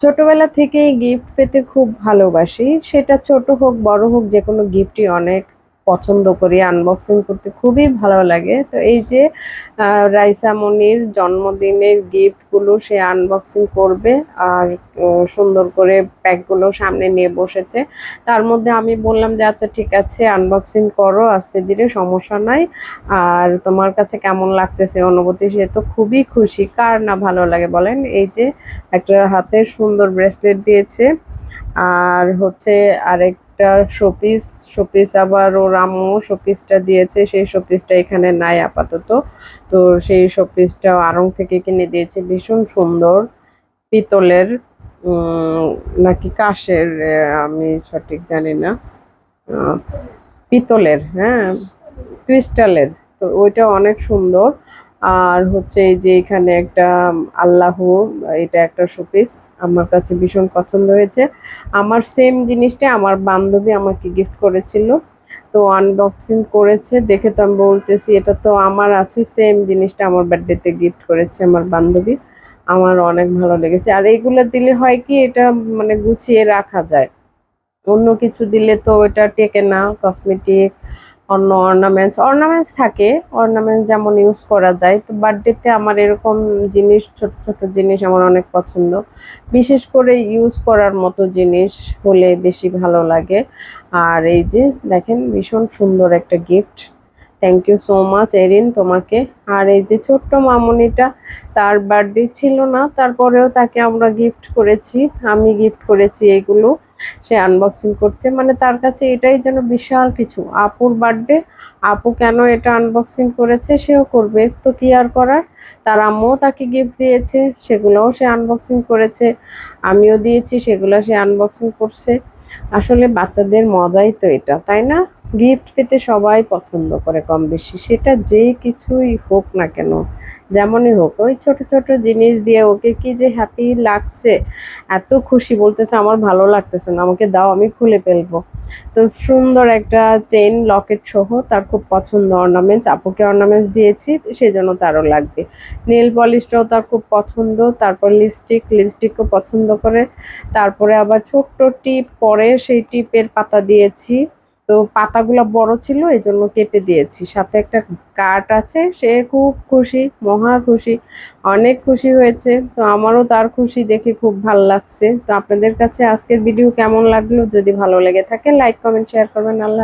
ছোটবেলা থেকেই গিফট পেতে খুব ভালোবাসি। সেটা ছোট হোক, বড় হোক যে কোনো গিফটই অনেক। পছন্দ করি আনবক্সিং করতে খুবই ভালো লাগে। তো এই যে আহ, রাইসা মনির জন্মদিনের গিফটগুলো সে আনবক্সিং করবে আর সুন্দর করে প্যাকগুলো সামনে নিয়ে বসেছে। তার মধ্যে আমি বললাম যে আচ্ছা ঠিক আছে আনবক্সিং করো আস্তে ধীরে সমস্যা নাই। আর তোমার কাছে কেমন লাগতেছে অনুভূতি? সে তো খুবই খুশি। কার না ভালো লাগে বলেন? এই যে একটা হাতে সুন্দর ব্রেসলেট দিয়েছে। আর হচ্ছে আরেকটা শোপিস শোপিস আবার ওর আম্মু শোপিসটা দিয়েছে, সেই শোপিসটা এখানে নাই আপাতত। তো সেই শোপিসটা আরং থেকে কিনে দিয়েছে ভীষণ সুন্দর। পিতলের নাকি কাশের আমি সঠিক জানি না। পিতলের হ্যাঁ ক্রিস্টালের। তো ওইটা অনেক সুন্দর। আর হচ্ছে এই যে এখানে একটা আল্লাহ, এটা একটা শোপিস। আমার কাছে ভীষণ পছন্দ হয়েছে। আমার সেম জিনিসটা আমার বান্ধবী আমাকে গিফট করেছিল। তো আনবক্সিং করেছে। দেখে তো আমি বলতেছি, এটা তো আমার আছে সেম জিনিসটা আমার বার্থডেতে গিফট করেছে আমার বান্ধবী। আমার অনেক ভালো লেগেছে। আর এইগুলো দিলে হয় কি, এটা মানে গুছিয়ে রাখা যায়। অন্য কিছু দিলে তো এটা টেকে না কসমেটিক অন্য অর্নামেন্টস অর্নামেন্টস থাকে। অর্নামেন্টস যেমন ইউজ করা যায়। তো বার্থডেতে আমার এরকম জিনিস, ছোট ছোট জিনিস আমার অনেক পছন্দ। বিশেষ করে ইউজ করার মতো জিনিস হলে বেশি ভালো লাগে। আর এই যে দেখেন, ভীষণ সুন্দর একটা gift thank you so much Erin তোমাকে। আর এই যে ছোট্ট মামুনিটা, তার বার্থডে ছিল না, তারপরেও তাকে আমরা গিফট করেছি। আমি গিফট করেছি এগুলো। সে আনবক্সিং করছে। মানে তার কাছে এটাই যেন বিশাল কিছু। আপুর বার্থডে আপু কেন এটা আনবক্সিং করেছে সেও করবে। তো কি আর করার? তার আম্মুও তাকে গিফট দিয়েছে, সেগুলোও সে আনবক্সিং করেছে। আমিও দিয়েছি, সেগুলো সে আনবক্সিং করছে। আসলে বাচ্চাদের মজাই তো এটা, তাই না? গিফট পেতে সবাই পছন্দ করে কম বেশি। সেটা যে কিছুই হোক না কেন, যেমনই হোক, ওই ছোট ছোট জিনিস দিয়ে ওকে কি যে হ্যাপি লাগছে, এত খুশি বলতেছে, আমার ভালো লাগতেছে না, আমাকে দাও, আমি খুলে ফেলব। তো সুন্দর একটা চেইন লকেট সহ তার খুব পছন্দ অর্নামেন্টস আপুকে অর্নামেন্টস দিয়েছি সেই জন্য তারও লাগবে। নেল পলিশটাও তার খুব পছন্দ, তারপর লিপস্টিক লিপস্টিকও পছন্দ করে। তারপরে আবার ছোট্ট টিপ পরে সেই টিপের পাতা দিয়েছি। তো পাতাগুলো বড় ছিল এই জন্য কেটে দিয়েছি। সাথে একটা কাঠ আছে, সে খুব খুশি, মহা খুশি, অনেক খুশি হয়েছে। তো আমারও তার খুশি দেখে খুব ভালো লাগছে। তো আপনাদের কাছে আজকের ভিডিও কেমন লাগল? যদি ভালো লেগে থাকে লাইক কমেন্ট শেয়ার করবেন। আল্লাহ